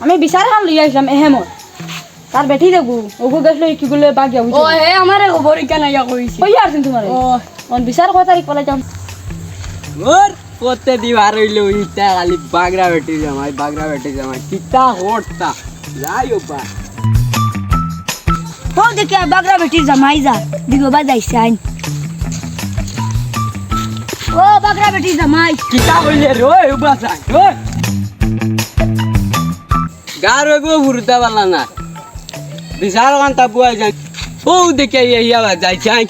আমি বিচার খান লইয়া আসলাম এহেমত তার বেঠি দেবো ওগু গেছিল কি গুলো বাগিয়া ও হে আমারে খবর কেন ইয়া কইছি ওই আসছেন তোমার ও অন বিচার কয় তারিখ পলাই যাম। ওর করতে দি বার হইল ইটা খালি বাগরা বেটি জামাই বাগরা বেটি জামাই কিতা হটতা যাই ওপা হো দেখি আর বাগরা বেটির জামাই যা দিগো বাজাইছে আইন। ও বাগরা বেটির জামাই কিতা হইলে রই ওপা যাই ওই গার এগো ফুরতা বালা না। বিশাল কান্তা বুয়া যাই ও দেখে ইয়া যাই যাই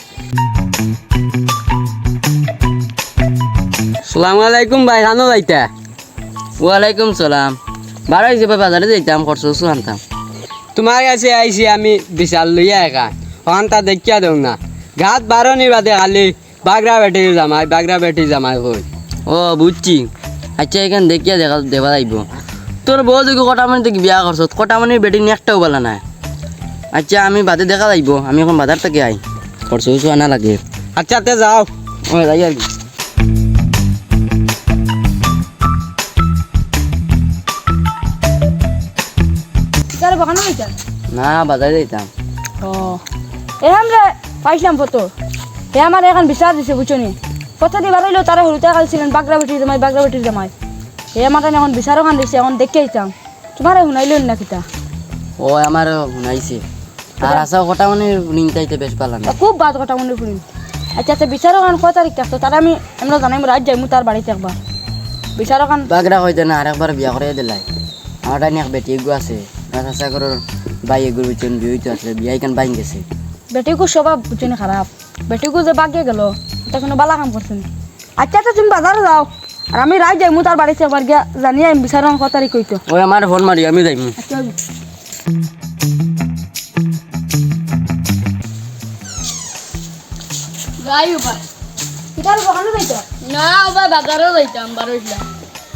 সালামু আলাইকুম ভাই হানো যাইতা ওয়ালাইকুম সালাম। বারো হিসেবে বাজারে যাইতাম খরচ আনতাম। তোমার কাছে আইছি আমি বিশাল লইয়া একা ওখানটা দেখিয়া দেও না। ঘাট বারো বাদে খালি বাগরা বেটি জামাই বাগরা বেটি জামাই কই ও বুঝছি আচ্ছা এখান দেখিয়া দেখা দেবা যাইব তোর বউ দেখি কটা মানে দেখি বিয়া করছ কটা মানে বেটি নিয়ে একটাও বলা নাই। আচ্ছা আমি বাদে দেখা যাইব আমি এখন বাজার থেকে আই। খরচ উসু আনা লাগে। আচ্ছা তে যাও। যাই আর কি। না বাজারে যাইতাম। ও এহাম রে পাইছিলাম ফটো। হে আমার এখন বিচার দিছে বুঝছনি কথা দিবার হইল তারা হলুতে খালছিলেন বাগরা বেটির জামাই বাগরা বেটির জামাই। হে আমার এখন বিচারও খান দিছে এখন দেখে আইতাম। তোমার শুনাইলেন না কিতা ও আমার শুনাইছে। আর আসা কটা মানে নিনতাইতে বেশ না। খুব বাদ কথা মনে শুনিম আচ্ছা আচ্ছা বিচারও খান কয় তারিখ থাকতো তারা আমি আমরা জানাইম রাত যাইমু তার বাড়িতে একবার। বিচারও খান বাগরা হইতে না আরেকবার বিয়া করে দিলাই আমার টাইম এক বেটি এগু আছে। চাষা করার বাই এগুর বিচন বিয়ে হইতে আসলে বিয়া এখান বাইন গেছে। বেটিকু স্বভাব বুঝছনি খারাপ। বেটিকু যে বাগিয়ে গেল এটা কোনো বালা কাম করছেন আচ্ছা আচ্ছা তুমি বাজারে যাও। আর আমি রাত যাইমু তার বাড়িতে একবার গিয়া জানিয়ে আমি বিচারও খান কয় তারিখ হইতো। ওই আমার ফোন মারি আমি যাইম। যাই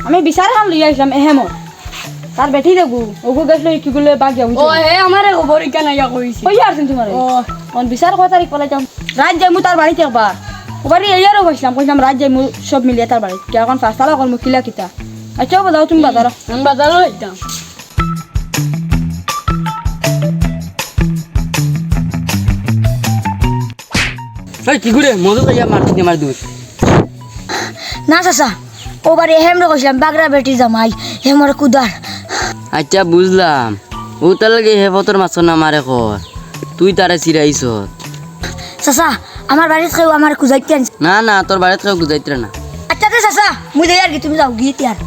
আমি বিচার খান লইয়া আসলাম এহেমত তার বেঠি দেবো ওগু গেছিল কি গুলো বাগিয়া ও হে আমারে খবর কেন ইয়া কইছি ওই আসছেন তোমার ও অন বিচার কয় তারিখ পলাই যাম। রাত যাইমু তার বাড়িতে একবার ও বাড়ি এইয়ারও কইছিলাম কইছিলাম রাত যাইমু সব মিলিয়ে তার বাড়ি। কে এখন ফার্স্ট তালা করমু কিলা কিতা। আচ্ছা বাজাও তুমি বাজারও আমি বাজারও যাইতাম ওই কি করে? আমার দুধ না চাচা কইছিলাম বাগরা বেটির জামাই হেমর কুদার। আচ্ছা বুঝলাম। ও তার লাগে হে পতর মাছ না মারে কর। তুই তারে চিরাইছ। চাচা আমার বাড়িত কেউ আমার কুজাইতে আনছে। না না তোর বাড়িতে কেউ কুজাইতে না। আচ্ছা তো চাচা মুই যাই আর কি তুমি যাও গিয়ে আর